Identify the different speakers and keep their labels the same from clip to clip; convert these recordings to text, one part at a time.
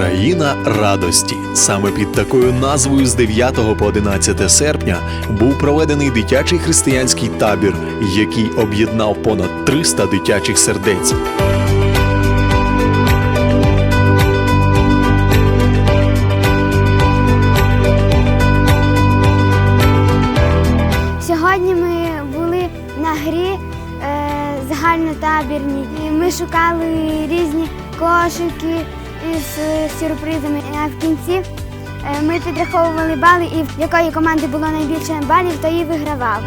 Speaker 1: Країна радості. Саме під такою назвою з 9 по 11 серпня був проведений дитячий християнський табір, який об'єднав понад 300 дитячих сердець.
Speaker 2: Сьогодні ми були на грі е, загальнотабірній. І ми шукали різні кошики із е, сюрпризами. А в кінці е, ми підраховували бали, і в якої команди було найбільше балів, то і вигравав.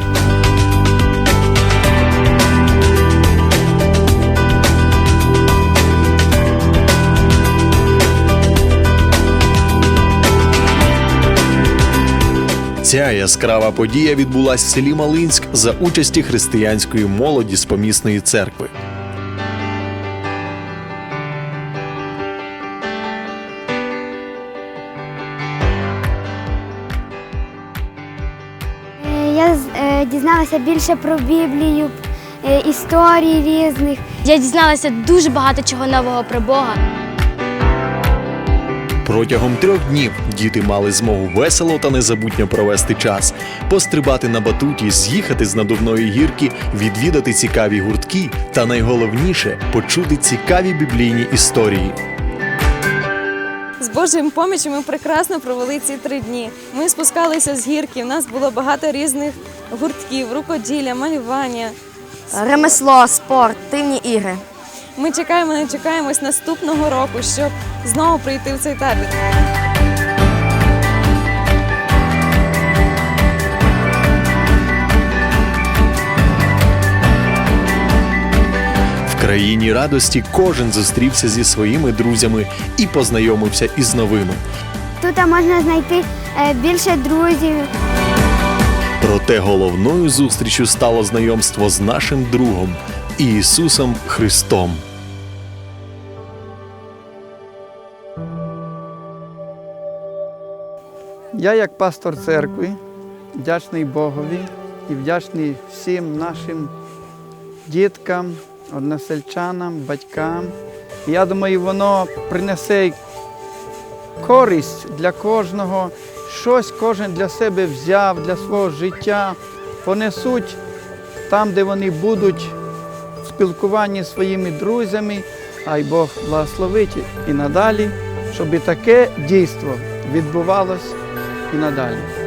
Speaker 1: Ця яскрава подія відбулася в селі Малинськ за участі християнської молоді з помісної церкви.
Speaker 2: Дізналася більше про Біблію, е, історії різних.
Speaker 3: Я дізналася дуже багато чого нового про Бога.
Speaker 1: Протягом трьох днів діти мали змогу весело та незабутньо провести час, пострибати на батуті, з'їхати з надувної гірки, відвідати цікаві гуртки та найголовніше почути цікаві біблійні історії.
Speaker 4: З Божою помічю ми прекрасно провели ці три дні. Ми спускалися з гірки. У нас було багато різних гуртків, рукоділля, малювання.
Speaker 5: Ремесло, спорт, тивні ігри.
Speaker 4: Ми чекаємо, не чекаємось наступного року, щоб знову прийти в цей табір.
Speaker 1: В країні радості кожен зустрівся зі своїми друзями і познайомився із новими.
Speaker 2: Тут можна знайти е, більше друзів.
Speaker 1: Проте головною зустрічю стало знайомство з нашим другом Ісусом Христом.
Speaker 6: Я, як пастор церкви, вдячний Богові і вдячний всім нашим діткам, односельчанам, батькам. Я думаю, воно принесе користь для кожного, щось кожен для себе взяв, для свого життя, понесуть там, де вони будуть в спілкуванні зі своїми друзями, ай Бог благословить і надалі, щоб таке дійство відбувалось і надалі.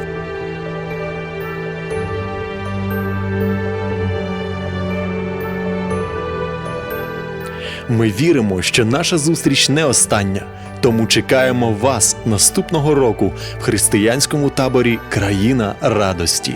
Speaker 1: Ми віримо, що наша зустріч не остання. Тому чекаємо вас наступного року в християнському таборі Країна радості.